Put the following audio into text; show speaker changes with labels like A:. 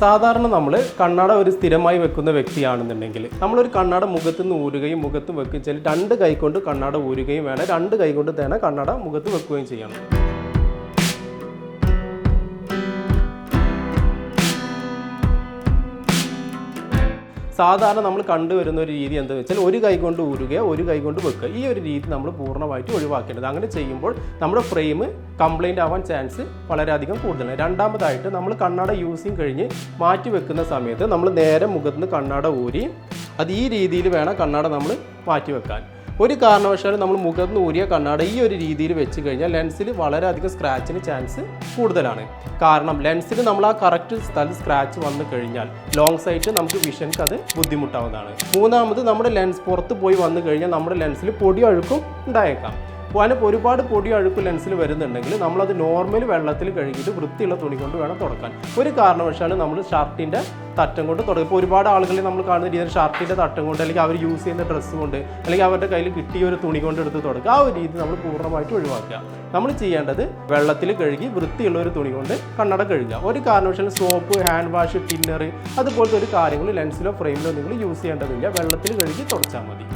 A: സാധാരണ നമ്മൾ കണ്ണട ഒരു സ്ഥിരമായി വെക്കുന്ന വ്യക്തിയാണെന്നുണ്ടെങ്കിൽ നമ്മളൊരു കണ്ണട മുഖത്ത് നിന്ന് ഊരുകയും മുഖത്ത് വെക്കുകയും ചെയ്യാൻ രണ്ട് കൈ കൊണ്ട് കണ്ണട ഊരുകയും വേണം. രണ്ട് കൈ കൊണ്ട് തന്നെ കണ്ണട മുഖത്ത് വെക്കുകയും ചെയ്യണം. സാധാരണ നമ്മൾ കണ്ടുവരുന്ന ഒരു രീതി എന്താണെന്ന് വെച്ചാൽ ഒരു കൈ കൊണ്ട് ഊരുക ഒരു കൈ കൊണ്ട് വെക്കുക. ഈ ഒരു രീതി നമ്മൾ പൂർണമായിട്ട് ഒഴിവാക്കേണ്ടത്. അങ്ങനെ ചെയ്യുമ്പോൾ നമ്മുടെ ഫ്രെയിം കംപ്ലൈന്റ് ആവാൻ ചാൻസ് വളരെയധികം കൂടുതലാണ്. രണ്ടാമതായിട്ട് നമ്മൾ കണ്ണട യൂസിങ് കഴിഞ്ഞ് മാറ്റി വെക്കുന്ന സമയത്ത് നമ്മൾ നേരെ മുഖത്ത് നിന്ന് കണ്ണട ഊരി അത് ഈ രീതിയിൽ വേണം കണ്ണട നമ്മൾ മാറ്റി വെക്കാൻ. ഒരു കാരണവശാലും നമ്മൾ മുഖത്ത് നിന്ന് ഊരിയ കണ്ണാട ഈ ഒരു രീതിയിൽ വെച്ച് കഴിഞ്ഞാൽ ലെൻസിൽ വളരെയധികം സ്ക്രാച്ചിന് ചാൻസ് കൂടുതലാണ്. കാരണം ലെൻസിൽ നമ്മൾ ആ കറക്റ്റ് സ്ഥലത്ത് സ്ക്രാച്ച് വന്നു കഴിഞ്ഞാൽ ലോങ് സൈറ്റ് നമുക്ക് വിഷൻക്ക് അത് ബുദ്ധിമുട്ടാവുന്നതാണ്. മൂന്നാമത് നമ്മുടെ ലെൻസ് പുറത്ത് പോയി വന്നു കഴിഞ്ഞാൽ നമ്മുടെ ലെൻസിൽ പൊടി അഴുക്കും ഉണ്ടായേക്കാം. അപ്പോൾ ഒരുപാട് പൊടി അഴുക്ക് ലെൻസിൽ വരുന്നുണ്ടെങ്കിൽ നമ്മളത് നോർമൽ വെള്ളത്തിൽ കഴുകിയിട്ട് വൃത്തിയുള്ള തുണി കൊണ്ട് വേണം തുടക്കാൻ. ഒരു കാരണവശാലും നമ്മൾ ഷർട്ടിന്റെ തട്ടം കൊണ്ട് തുടങ്ങും. ഇപ്പോൾ ഒരുപാട് ആളുകളെ നമ്മൾ കാണുന്ന രീതിയിൽ ഷർട്ടിന്റെ തട്ടം കൊണ്ട് അല്ലെങ്കിൽ അവർ യൂസ് ചെയ്യുന്ന ഡ്രസ്സ് കൊണ്ട് അല്ലെങ്കിൽ അവരുടെ കയ്യിൽ കിട്ടിയ ഒരു തുണി കൊണ്ട് എടുത്ത് തുടക്കുക ആ ഒരു രീതി നമ്മൾ പൂർണമായിട്ട് ഒഴിവാക്കുക. നമ്മൾ ചെയ്യേണ്ടത് വെള്ളത്തിൽ കഴുകി വൃത്തിയുള്ള ഒരു തുണി കൊണ്ട് കണ്ണട കഴുകുക. ഒരു കാരണവശാലും സോപ്പ് ഹാൻഡ് വാഷ് ടിന്നർ അതുപോലത്തെ ഒരു കാര്യങ്ങൾ ലെൻസിലോ ഫ്രെയിമിലോ നിങ്ങൾ യൂസ് ചെയ്യേണ്ടതില്ല. വെള്ളത്തിൽ കഴുകി തുടച്ചാൽ മതി.